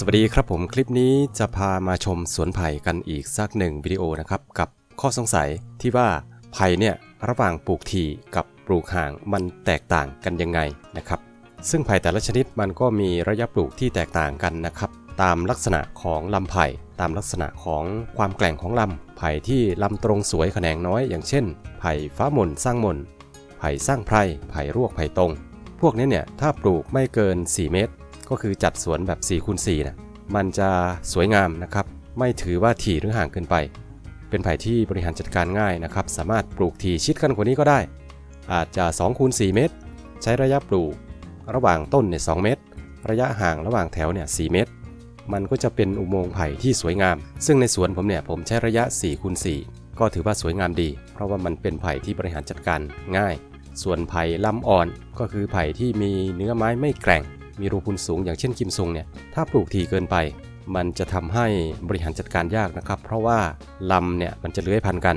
สวัสดีครับผมคลิปนี้จะพามาชมสวนไผ่กันอีกสักหนึ่งวิดีโอนะครับ กับข้อสงสัยที่ว่าไผ่เนี่ยระหว่างปลูกทีกับปลูกห่างมันแตกต่างกันยังไงนะครับ ซึ่งไผ่แต่ละชนิดมันก็มีระยะปลูกที่แตกต่างกันนะครับ ตามลักษณะของลำไผ่ตามลักษณะของความแกร่งของลำไผ่ที่ลำตรงสวยแขนงน้อยอย่างเช่น ไผ่ฟ้าหม่นสร้างหม่นไผ่สร้างไพรไผ่รวกไผ่ตรง พวกนี้เนี่ยถ้าปลูกไม่เกิน 4 เมตร ก็คือจัดสวนแบบ4คูณ4นะมันจะสวยงามนะครับ ไม่ถือว่าถี่หรือห่างเกินไป เป็นไผ่ที่บริหารจัดการง่ายนะครับ สามารถปลูกถี่ชิดกันกว่านี้ก็ได้ อาจจะ2คูณ4เมตร ใช้ระยะปลูก ระหว่างต้นเนี่ย2เมตร ระยะห่างระหว่างแถวเนี่ย4เมตร มันก็จะเป็นอุโมงค์ไผ่ที่สวยงาม ซึ่งในสวนผมเนี่ยผมใช้ระยะ4คูณ4ก็ถือว่าสวยงามดี เพราะว่ามันเป็นไผ่ที่บริหารจัดการง่าย ส่วนไผ่ลำอ่อนก็คือไผ่ที่มีเนื้อไม้ไม่แกร่ง มีรูพุนสูงอย่างเช่นกิมซุงเนี่ยถ้าปลูกทีเกินไป มันจะทำให้บริหารจัดการยากนะครับ เพราะว่าลำเนี่ยมันจะเลื้อยพันกัน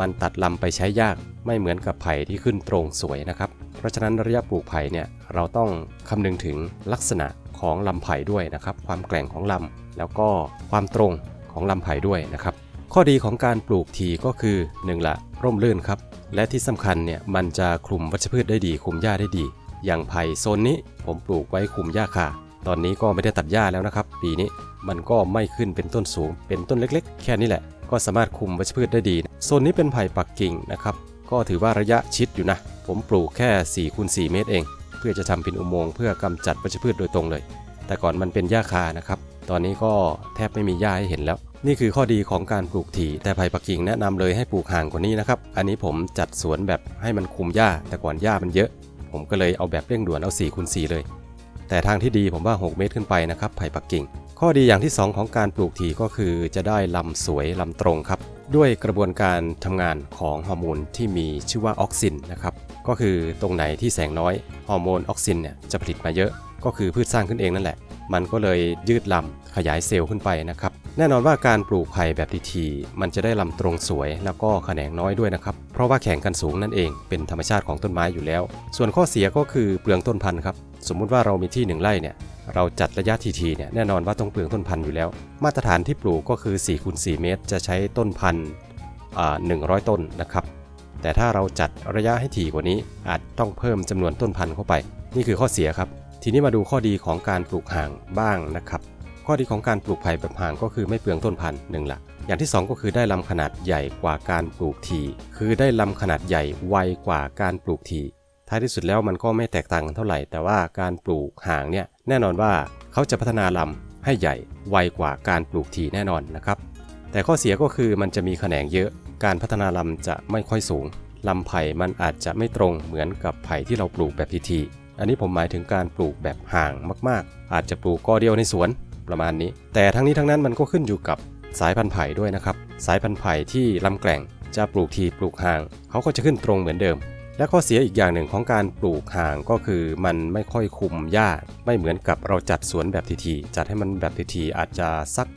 มันตัดลำไปใช้ยากไม่เหมือนกับไผ่ที่ขึ้นตรงสวยนะครับเพราะฉะนั้นระยะปลูกไผ่เนี่ยเราต้องคำนึงถึงลักษณะของลำไผ่ด้วยนะครับ ความแกร่งของลำแล้วก็ความตรงของลำไผ่ด้วยนะครับข้อดีของการปลูกทีก็คือ 1. ละ ร่มรื่นครับ และที่สำคัญเนี่ยมันจะคลุมวัชพืชได้ดี คลุมหญ้าได้ดี อย่างไผ่โซนนี้ผมปลูกไว้คุมหญ้าคาตอนนี้ก็ไม่ได้ตัดหญ้าแล้วนะครับ ปีนี้มันก็ไม่ขึ้นเป็นต้นสูง เป็นต้นเล็กๆ แค่นี้แหละ ก็สามารถคุมวัชพืชได้ดีโซนนี้เป็นไผ่ปักกิ่งนะครับ ก็ถือว่าระยะชิดอยู่นะ ผมปลูกแค่4คูณ4เมตรเอง เพื่อจะทำเป็นอุโมงค์เพื่อกำจัดวัชพืชโดยตรงเลย แต่ก่อนมันเป็นหญ้าคานะครับ ตอนนี้ก็แทบไม่มีหญ้าให้เห็นแล้ว นี่คือข้อดีของการปลูกถี่ แต่ไผ่ปักกิ่งแนะนำเลยให้ปลูกห่างกว่านี้นะครับ อันนี้ผมจัดสวนแบบให้มันคุมหญ้า แต่ก่อนหญ้ามันเยอะ ผมก็เลยเอาแบบเร่งด่วนเอา4คูณ4เลย แต่ทางที่ดีผมว่า 6 เมตรขึ้นไปนะครับไผ่ปักกิ่ง ข้อดีอย่างที่ 2 ของการปลูกถี่ก็คือจะได้ลำสวยลำตรงครับ ด้วยกระบวนการทำงานของฮอร์โมนที่มีชื่อว่าออกซินนะครับก็คือตรงไหนที่แสงน้อยฮอร์โมนออกซินเนี่ยจะผลิตมาเยอะ ก็คือพืชสร้างขึ้นเองนั่นแหละ มันก็เลยยืดลำขยายเซลล์ขึ้นไปนะครับ แน่นอนว่าการปลูกไผ่แบบทีๆมันจะได้ลำตรงสวย แล้วก็แขนงน้อยด้วยนะครับ เพราะว่าแข่งกันสูงนั่นเองเป็นธรรมชาติของต้นไม้อยู่แล้ว ส่วนข้อเสียก็คือเปลืองต้นพันธุ์ครับ สมมุติว่าเรามีที่หนึ่งไร่เนี่ยเราจัดระยะทีๆเนี่ยแน่นอนว่าต้องเปลืองต้นพันธุ์อยู่แล้ว มาตรฐานที่ปลูกก็คือ4คูณ4เมตร จะใช้ต้นพันธุ์อ่า100ต้นนะครับ แต่ถ้าเราจัดระยะให้ถี่กว่านี้ อาจต้องเพิ่มจำนวนต้นพันธุ์เข้าไป นี่คือข้อเสียครับ ทีนี้มาดูข้อดีของการปลูกห่างบ้างนะครับ ข้อดีของการปลูกไผ่แบบห่างก็คือไม่เปลืองต้นพันธุ์หนึ่งละอย่างที่ 2 ก็คือได้ลำขนาดใหญ่กว่าการปลูกที คือได้ลำขนาดใหญ่ไวกว่าการปลูกทีท้ายที่สุดแล้วมันก็ไม่แตกต่างกันเท่าไหร่ แต่ว่าการปลูกห่างเนี่ยแน่นอนว่าเขาจะพัฒนาลำให้ใหญ่ไวกว่าการปลูกทีแน่นอนนะครับ แต่ข้อเสียก็คือมันจะมีแขนงเยอะ การพัฒนาลำจะไม่ค่อยสูงลำไผ่มันอาจจะไม่ตรงเหมือนกับไผ่ที่เราปลูกแบบทีๆอันนี้ผมหมายถึงการปลูกแบบห่างมาก ๆ อาจจะปลูกก้อเดียวในสวน ประมาณนี้ แต่ทั้งนี้ทั้งนั้นมันก็ขึ้นอยู่กับสายพันธุ์ไผ่ด้วยนะครับ สายพันธุ์ไผ่ที่ลำแกร่งจะปลูกทีปลูกห่าง เขาก็จะขึ้นตรงเหมือนเดิม และข้อเสียอีกอย่างหนึ่งของการปลูกห่างก็คือมันไม่ค่อยคุมหญ้า ไม่เหมือนกับเราจัดสวนแบบทีๆจัดให้มันแบบทีๆอาจจะสัก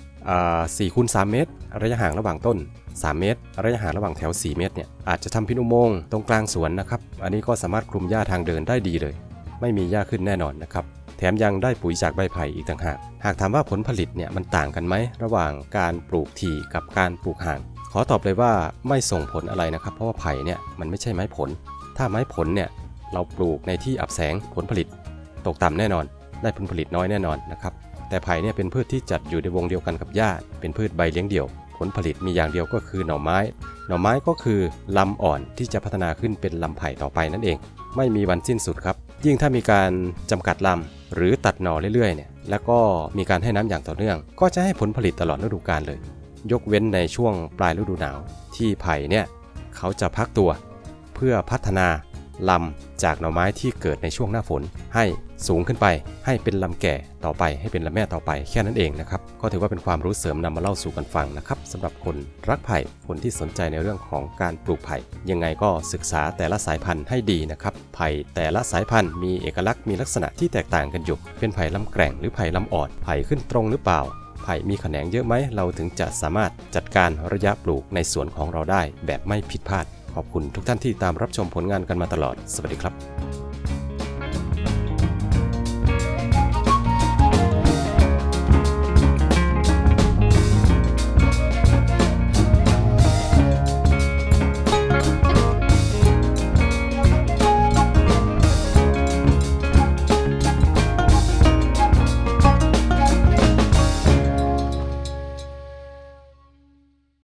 สี่คูณสเมตร ระยะห่างระหว่างต้น 3 เมตร ระยะห่างระหว่างแถว 4 เมตรเนี่ยอาจจะทำพินอุโมงตรงกลางสวนนะครับ อันนี้ก็สามารถคลุมหญ้าทางเดินได้ดีเลย ไม่มีหญ้าขึ้นแน่นอนนะครับ แถมยังได้ปุ๋ยจากใบไผ่อีกต่างหาก หากถามว่าผลผลิตเนี่ยมันต่างกันไหม ระหว่างการปลูกถี่กับการปลูกห่าง ขอตอบเลยว่าไม่ส่งผลอะไรนะครับ เพราะว่าไผ่เนี่ยมันไม่ใช่ไม้ผล ถ้าไม้ผลเนี่ยเราปลูกในที่อับแสงผลผลิต ตกต่ำแน่นอน ได้ผลผลิตน้อยแน่นอนนะครับแต่ไผ่เนี่ยเป็นพืชที่จัดอยู่ในวงเดียวกันกับหญ้าเป็นพืชใบเลี้ยงเดี่ยว ผลผลิตมีอย่างเดียวก็คือหน่อไม้ หน่อไม้ก็คือลำอ่อนที่จะพัฒนาขึ้นเป็นลำไผ่ต่อไปนั่นเอง ไม่มีวันสิ้นสุดครับ ยิ่งถ้ามีการจำกัดลำ หรือตัดหน่อเรื่อยๆเนี่ยแล้วก็มีการให้น้ำอย่างต่อเนื่อง ก็จะให้ผลผลิตตลอดฤดูกาลเลย ยกเว้นในช่วงปลายฤดูหนาว ที่ไผ่เนี่ยเขาจะพักตัว เพื่อพัฒนาลำจากหน่อไม้ที่เกิดในช่วงหน้าฝนให้ สูงขึ้นไป ให้เป็นลำแก่ต่อไปให้เป็นลำแม่ต่อไปแค่นั้นเองนะครับก็ถือว่าเป็นความรู้เสริมนำมาเล่าสู่กันฟังนะครับสำหรับคนรักไผ่คนที่สนใจในเรื่องของการปลูกไผ่ยังไงก็ศึกษาแต่ละสายพันธุ์ให้ดีนะครับไผ่แต่ละสายพันธุ์มีเอกลักษณ์มีลักษณะที่แตกต่างกันอยู่ เป็นไผ่ลำแกร่งหรือไผ่ลำอ่อนไผ่ขึ้นตรงหรือเปล่าไผ่มีแขนงเยอะไหมเราถึงจะสามารถจัดการระยะปลูกในสวนของเราได้แบบไม่ผิดพลาด ขอบคุณทุกท่านที่ตามรับชมผลงานกันมาตลอด สวัสดีครับ